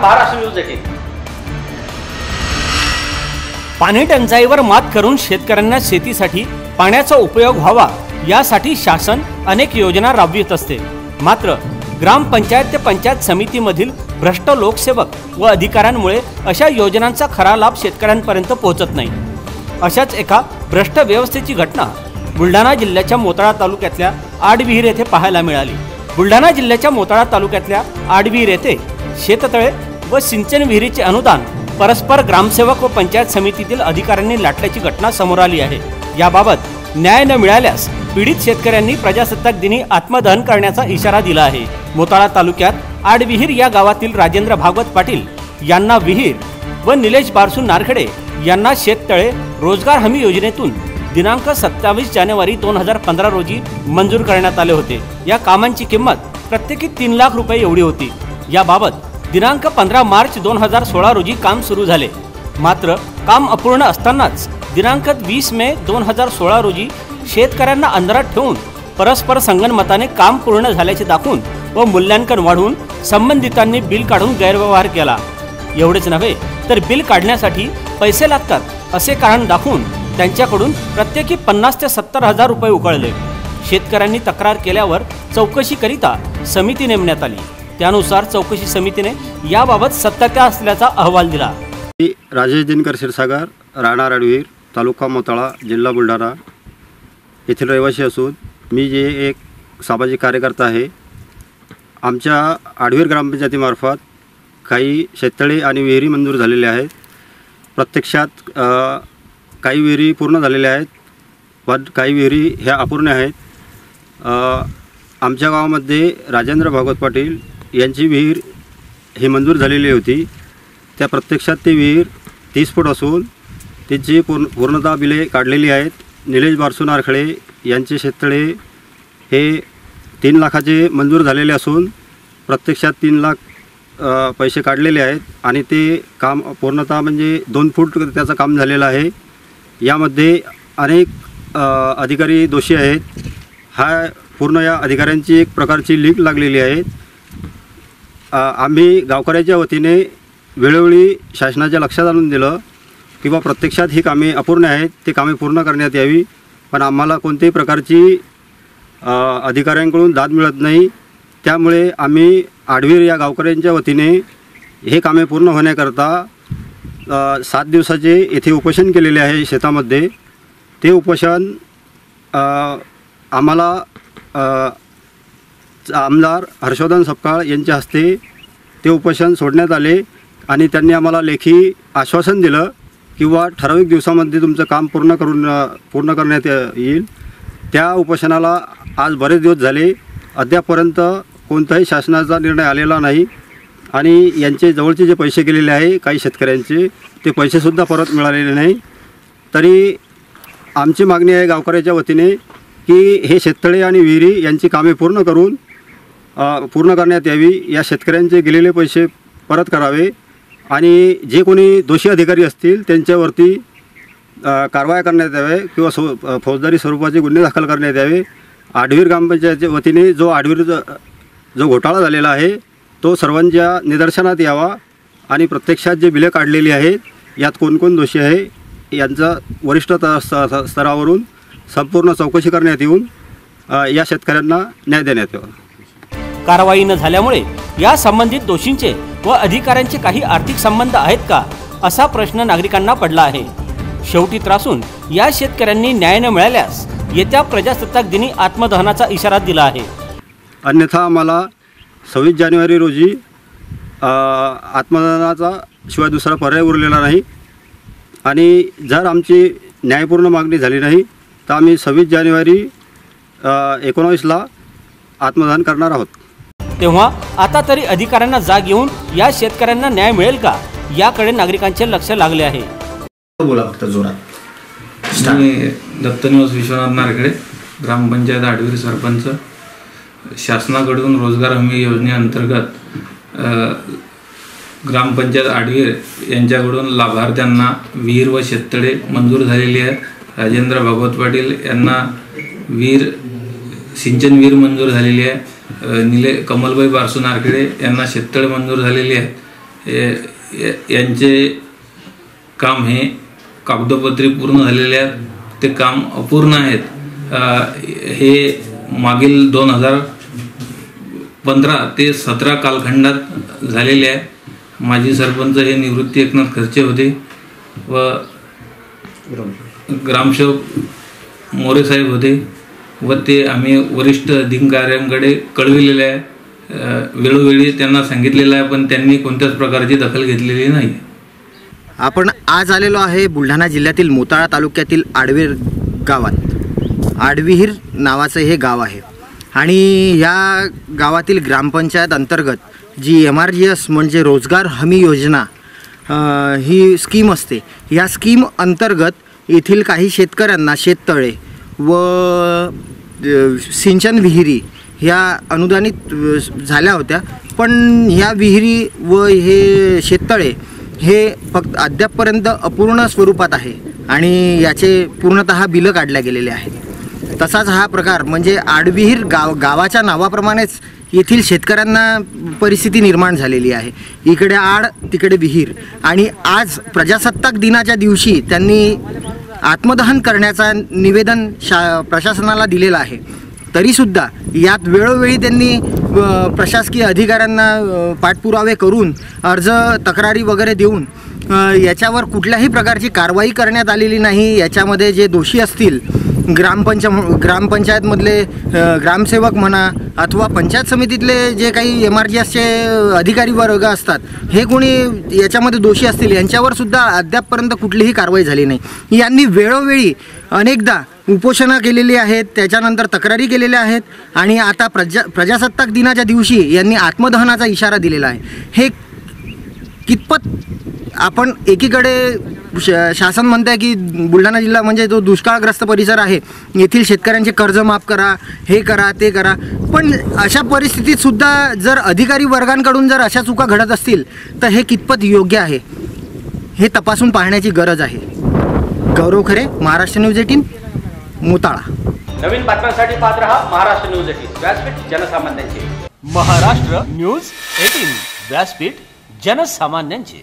Maharashtra news eighteen पाणी टंचाईवर मात करून शेतकऱ्यांना शेतीसाठी पाण्याचा उपयोग व्हावा यासाठी शासन अनेक योजना राबवित असते. मात्र ग्रामपंचायत ते पंचायत समितीमधील भ्रष्ट लोकसेवक व अधिकाऱ्यांमुळे अशा योजनांचा खरा लाभ शेतकऱ्यांपर्यंत पोहोचत नाही. अशाच एका भ्रष्ट व्यवस्थेची घटना बुलढाणा जिल्ह्याच्या मोताळा तालुक्यातल्या आडविहीर येथे पाहायला मिळाली. बुलढाणा जिल्ह्याच्या मोताळा तालुक्यातल्या आडविहीर येथे शेततळे व सिंचन विहिरीचे अनुदान परस्पर ग्रामसेवक व पंचायत समितीतील अधिकाऱ्यांनी लाटल्याची घटना समोर आली आहे. याबाबत न्याय न मिळाल्यास पीडित शेतकऱ्यांनी प्रजासत्ताक दिनी आत्मदहन करण्याचा इशारा दिला आहे. मोताळा तालुक्यात आडविहीर या गावातील राजेंद्र भागवत पाटील यांना विहीर व निलेश बारसू नारखेडे यांना शेततळे रोजगार हमी योजनेतून दिनांक सत्तावीस जानेवारी दोन हजार पंधरा रोजी मंजूर करण्यात आले होते. या कामांची किंमत प्रत्येकी तीन लाख रुपये एवढी होती. याबाबत दिनांक पंधरा मार्च दोन हजार सोळा रोजी काम सुरू झाले. मात्र काम अपूर्ण असतानाच दिनांक वीस मे दोन हजार सोळा रोजी शेतकऱ्यांना अंधारात ठेवून परस्पर संगनमताने काम पूर्ण झाल्याचे दाखवून व मूल्यांकन वाढवून संबंधितांनी बिल काढून गैरव्यवहार केला. एवढेच नव्हे तर बिल काढण्यासाठी पैसे लागतात असे कारण दाखवून त्यांच्याकडून प्रत्येकी पन्नास ते सत्तर हजार रुपये उकळले. शेतकऱ्यांनी तक्रार केल्यावर चौकशीकरिता समिती नेमण्यात आली. त्यानुसार चौकशी समितीने याबाबत सत्यता असल्याचा अहवाल दिला. मी राजेश दिनकर क्षीरसागर राहणार अडवीर तालुका मोताळा जिल्हा बुलढाणा येथील रहिवासी असून मी जे एक सामाजिक कार्यकर्ता आहे. आमच्या आडवीर ग्रामपंचायतीमार्फत काही शेततळे आणि विहिरी मंजूर झालेल्या आहेत. प्रत्यक्षात काही विहिरी पूर्ण झालेल्या आहेत पण काही विहिरी ह्या अपूर्ण आहेत. आमच्या गावामध्ये राजेंद्र भागवत पाटील यांची विहीर ही मंजूर झालेली होती. त्या प्रत्यक्षात ती विहीर तीस फूट असून तिची पूर्ण पूर्णतः बिले काढलेली आहेत. निलेश बारसू नारखळे यांचे शेततळे हे तीन लाखाचे मंजूर झालेले असून प्रत्यक्षात तीन लाख पैसे काढलेले आहेत आणि ते काम पूर्णतः म्हणजे दोन फूट त्याचं काम झालेलं आहे. यामध्ये अनेक अधिकारी दोषी आहेत. हा पूर्ण या अधिकाऱ्यांची एक प्रकारची लीक लागलेली आहे. आम्ही गावकऱ्याच्या वतीने वेळोवेळी शासनाच्या लक्षात आणून दिलं किंवा प्रत्यक्षात ही कामे अपूर्ण आहेत ती कामे पूर्ण करण्यात यावी. पण आम्हाला कोणत्याही प्रकारची अधिकाऱ्यांकडून दाद मिळत नाही. त्यामुळे आम्ही आडवीर या गावकऱ्यांच्या वतीने हे कामे पूर्ण होण्याकरता सात दिवसाचे येथे उपोषण केलेले आहे शेतामध्ये. ते उपोषण आम्हाला आमदार हर्षवर्धन सपकाळ यांच्या हस्ते ते उपोषण सोडण्यात आले आणि त्यांनी आम्हाला लेखी आश्वासन दिलं किंवा ठराविक दिवसामध्ये तुमचं काम पूर्ण करून पूर्ण करण्यात ये- येईल. त्या उपोषणाला आज बरेच दिवस झाले. अद्यापपर्यंत कोणताही शासनाचा निर्णय आलेला नाही आणि यांचे जवळचे जे पैसे गेलेले आहे काही शेतकऱ्यांचे ते पैसेसुद्धा परत मिळालेले नाही. तरी आमची मागणी आहे गावकऱ्याच्या वतीने की हे शेततळे आणि विहिरी यांची कामे पूर्ण करून पूर्ण करण्यात यावी. या शेतकऱ्यांचे गेलेले पैसे परत करावे आणि जे कोणी दोषी अधिकारी असतील त्यांच्यावरती कारवाई कारवाया करण्यात यावे किंवा सो फौजदारी स्वरूपाचे गुन्हे दाखल करण्यात यावे. आडवीर ग्रामपंचायतच्या वतीने जो आडवीर जो घोटाळा झालेला आहे तो सर्वांच्या निदर्शनात यावा आणि प्रत्यक्षात जे बिले काढलेली आहेत यात कोणकोण दोषी आहे यांचा वरिष्ठ त- स्तरावरून संपूर्ण चौकशी करण्यात येऊन या शेतकऱ्यांना न्याय देण्यात यावा. कारवाई न झाल्यामुळे या संबंधित दोषींचे व अधिकाऱ्यांचे काही आर्थिक संबंध आहेत का असा प्रश्न नागरिकांना पडला आहे. शेवटी त्रासून या शेतकऱ्यांनी न्याय न मिळाल्यास येत्या प्रजासत्ताक दिनी आत्मदहनाचा इशारा दिला आहे. अन्यथा आम्हाला सव्वीस जानेवारी रोजी आत्मदहनाचा शिवाय दुसरा पर्याय उरलेला नाही. आणि जर आमची न्यायपूर्ण मागणी झाली नाही तर आम्ही सव्वीस जानेवारी एकोणावीसला आत्मदहन करणार आहोत. तेव्हा आता तरी अधिकाऱ्यांना जाग येऊन या शेतकऱ्यांना न्याय मिळेल का? याकडे नागरिकांचे लक्ष लागले आहे. बोला फक्त जोरात. मी दत्तनिवास विश्वनाथ नारखेडे ग्रामपंचायत आडवीर सरपंच. शासनाकडून रोजगार हमी योजनेअंतर्गत ग्रामपंचायत आडवीर यांच्याकडून लाभार्थ्यांना विहीर व शेततळे मंजूर झालेली आहेत. राजेंद्र भागवत पाटील यांना विहीर सिंचन विहीर मंजूर झालेली आहे. निले कमलबाई बारसू नारखेडे यांना शेततळे मंजूर झालेली आहेत. या- यांचे काम हे कागदोपत्री पूर्ण झालेले आहेत. ते काम अपूर्ण आहेत. हे मागील दोन हजार पंधरा ते सतरा कालखंडात झालेले आहे माजी सरपंच हे निवृत्ती एकनाथ खर्चे होते व ग्रामसेवक मोरे साहेब होते. व ते आम्ही वरिष्ठ अधिकाऱ्यांकडे कळविलेले आहे. वेळोवेळी त्यांना सांगितलेलं आहे पण त्यांनी कोणत्याच प्रकारची दखल घेतलेली नाही. आपण आज आलेलो आहे बुलढाणा जिल्ह्यातील मोताळा तालुक्यातील आडवीर गावात. आडविहीर नावाचं हे गाव आहे. आणि या गावातील ग्रामपंचायत अंतर्गत G M R G S म्हणजे रोजगार हमी योजना ही स्कीम असते. या स्कीम अंतर्गत येथील काही शेतकऱ्यांना शेततळे व सिंचन विहिरी ह्या अनुदानित झाल्या होत्या. पण ह्या विहिरी व हे शेततळे हे फक्त अद्यापपर्यंत अपूर्ण स्वरूपात आहे आणि याचे पूर्णतः बिलं काढल्या गेलेले आहेत. तसाच हा प्रकार म्हणजे आडविहीर गाव गावाच्या नावाप्रमाणेच येथील शेतकऱ्यांना परिस्थिती निर्माण झालेली आहे. इकडे आड तिकडे विहीर. आणि आज प्रजासत्ताक दिनाच्या दिवशी त्यांनी आत्मदहन करण्याचा निवेदन शा प्रशासनाला दिलेलं आहे. तरीसुद्धा यात वेळोवेळी त्यांनी प्रशासकीय अधिकाऱ्यांना पाठपुरावे करून अर्ज तक्रारी वगैरे देऊन याच्यावर कुठल्याही प्रकारची कारवाई करण्यात आलेली नाही. याच्यामध्ये जे दोषी असतील ग्रामपंचम ग्रामपंचायतमधले ग्रामसेवक म्हणा अथवा पंचायत समितीतले जे काही एम आर जी एसचे अधिकारी वर्ग असतात हे कोणी याच्यामध्ये दोषी असतील यांच्यावरसुद्धा अद्यापपर्यंत कुठलीही कारवाई झाली नाही. यांनी वेळोवेळी अनेकदा उपोषणं केलेली आहेत त्याच्यानंतर तक्रारी केलेल्या आहेत आणि आता प्रजा प्रजासत्ताक दिनाच्या दिवशी यांनी आत्मदहनाचा इशारा दिलेला आहे. हे कितपत आपण एकीकडे श शासन म्हणत आहे की बुलढाणा जिल्हा म्हणजे जो दुष्काळग्रस्त परिसर आहे. येथील शेतकऱ्यांचे कर्ज माफ करा हे करा ते करा. पण अशा परिस्थितीत सुद्धा जर अधिकारी वर्गांकडून जर अशा चुका घडत असतील तर हे कितपत योग्य आहे? हे तपासून पाहण्याची गरज आहे. Gaurav Khare Maharashtra news eighteen Motala. नवीन बातम्यांसाठी पाहत रहा महाराष्ट्र न्यूज एटीन. व्यासपीठ जनसामान्यांचे. Maharashtra news eighteen. व्यासपीठ जनसामान्यांचे